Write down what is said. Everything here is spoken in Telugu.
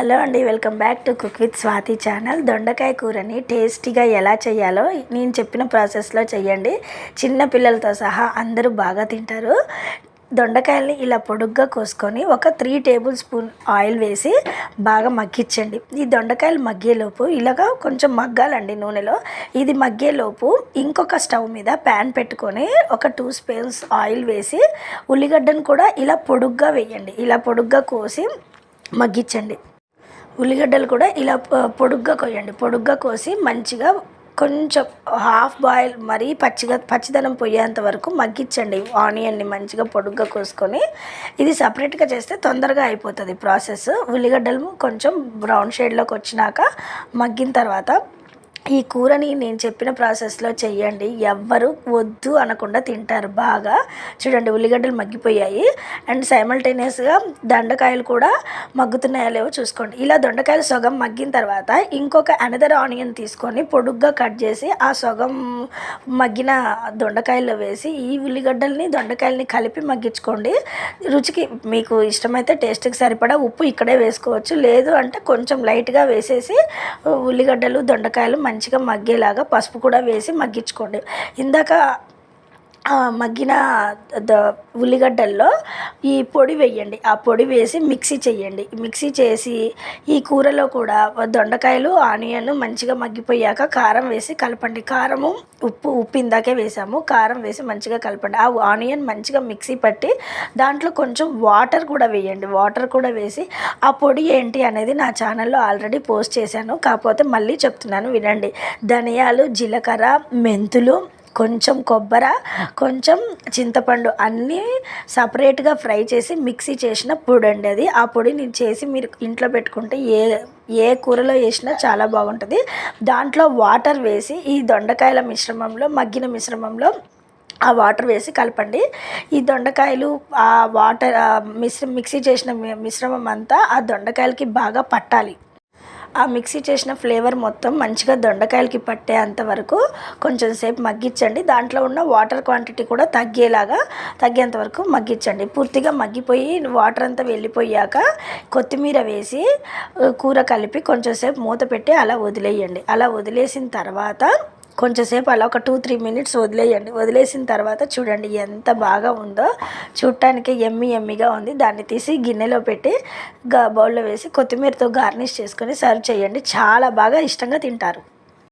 హలో అండి welcome back to cook with Swathi channel. దొండకాయ కూరని టేస్టీగా ఎలా చేయాలో నేను చెప్పిన ప్రాసెస్లో చేయండి చిన్న పిల్లలతో సహా అందరూ బాగా తింటారు. దొండకాయల్ని ఇలా పొడుగ్గా కోసుకొని ఒక త్రీ టేబుల్ స్పూన్ ఆయిల్ వేసి బాగా మగ్గించండి. ఈ దొండకాయలు మగ్గేలోపు ఇలాగా కొంచెం మగ్గాలండి నూనెలో. ఇది మగ్గేలోపు ఇంకొక స్టవ్ మీద ప్యాన్ పెట్టుకొని ఒక టూ స్పూన్స్ ఆయిల్ వేసి ఉల్లిగడ్డను కూడా ఇలా పొడుగ్గా వేయండి. ఇలా పొడుగ్గా కోసి మగ్గించండి. ఉల్లిగడ్డలు కూడా ఇలా పొడుగ్గా కొయ్యండి. పొడుగ్గా కోసి మంచిగా కొంచెం హాఫ్ బాయిల్ మరీ పచ్చిగా పచ్చిదనం పోయేంత వరకు మగ్గించండి ఆనియన్ని మంచిగా పొడుగ్గా కోసుకొని. ఇది సపరేట్గా చేస్తే తొందరగా అయిపోతుంది ప్రాసెస్. ఉల్లిగడ్డలు కొంచెం బ్రౌన్ షేడ్లోకి వచ్చినాక మగ్గిన తర్వాత ఈ కూరని నేను చెప్పిన ప్రాసెస్లో చేయండి ఎవ్వరు వద్దు అనకుండా తింటారు బాగా. చూడండి ఉల్లిగడ్డలు మగ్గిపోయాయి. అండ్ సైమల్టేనియస్గా దొండకాయలు కూడా మగ్గుతున్నాయో లేవో చూసుకోండి. ఇలా దొండకాయలు సగం మగ్గిన తర్వాత ఇంకొక అనదర్ ఆనియన్ తీసుకొని పొడుగ్గా కట్ చేసి ఆ సగం మగ్గిన దొండకాయల్లో వేసి ఈ ఉల్లిగడ్డల్ని దొండకాయల్ని కలిపి మగ్గించుకోండి. రుచికి మీకు ఇష్టమైతే టేస్ట్కి సరిపడా ఉప్పు ఇక్కడే వేసుకోవచ్చు. లేదు అంటే కొంచెం లైట్గా వేసేసి ఉల్లిగడ్డలు దొండకాయలు మంచిగా మగ్గేలాగా పసుపు కూడా వేసి మగ్గించుకోండి. ఇందాక మగ్గిన ద ఉల్లిగడ్డల్లో ఈ పొడి వేయండి. ఆ పొడి వేసి మిక్సీ చేయండి. మిక్సీ చేసి ఈ కూరలో కూడా దొండకాయలు ఆనియన్ మంచిగా మగ్గిపోయాక కారం వేసి కలపండి. కారము ఉప్పు ఉప్పు ఇందాకే వేసాము. కారం వేసి మంచిగా కలపండి. ఆ ఆనియన్ మంచిగా మిక్సీ పట్టి దాంట్లో కొంచెం వాటర్ కూడా వేయండి. వాటర్ కూడా వేసి ఆ పొడి ఏంటి అనేది నా ఛానల్లో ఆల్రెడీ పోస్ట్ చేశాను. కాకపోతే మళ్ళీ చెప్తున్నాను వినండి. ధనియాలు జీలకర్ర మెంతులు కొంచెం కొబ్బర కొంచెం చింతపండు అన్నీ సపరేట్గా ఫ్రై చేసి మిక్సీ చేసిన పొడి అండి అది. ఆ పొడి నేను చేసి మీరు ఇంట్లో పెట్టుకుంటే ఏ ఏ కూరలో వేసినా చాలా బాగుంటుంది. దాంట్లో వాటర్ వేసి ఈ దొండకాయల మిశ్రమంలో మగ్గిన మిశ్రమంలో ఆ వాటర్ వేసి కలపండి. ఈ దొండకాయలు ఆ వాటర్ మిశ్ర మిక్సీ చేసిన మిశ్రమం అంతా ఆ దొండకాయలకి బాగా పట్టాలి. ఆ మిక్సీ చేసిన ఫ్లేవర్ మొత్తం మంచిగా దొండకాయలకి పట్టేంత వరకు కొంచెం సేపు మగ్గించండి. దాంట్లో ఉన్న వాటర్ క్వాంటిటీ కూడా తగ్గేలాగా తగ్గేంత వరకు మగ్గించండి. పూర్తిగా మగ్గిపోయి వాటర్ అంతా వెళ్ళిపోయాక కొత్తిమీర వేసి కూర కలిపి కొంచెం సేపు మూత పెట్టి అలా వదిలేయండి. అలా వదిలేసిన తర్వాత కొంచెంసేపు అలా ఒక టూ త్రీ మినిట్స్ వదిలేయండి. వదిలేసిన తర్వాత చూడండి ఎంత బాగా ఉందో. చూడటానికి ఎమ్మి ఎమ్మిగా ఉంది. దాన్ని తీసి గిన్నెలో పెట్టి గ బౌల్లో వేసి కొత్తిమీరతో గార్నిష్ చేసుకొని సర్వ్ చేయండి. చాలా బాగా ఇష్టంగా తింటారు.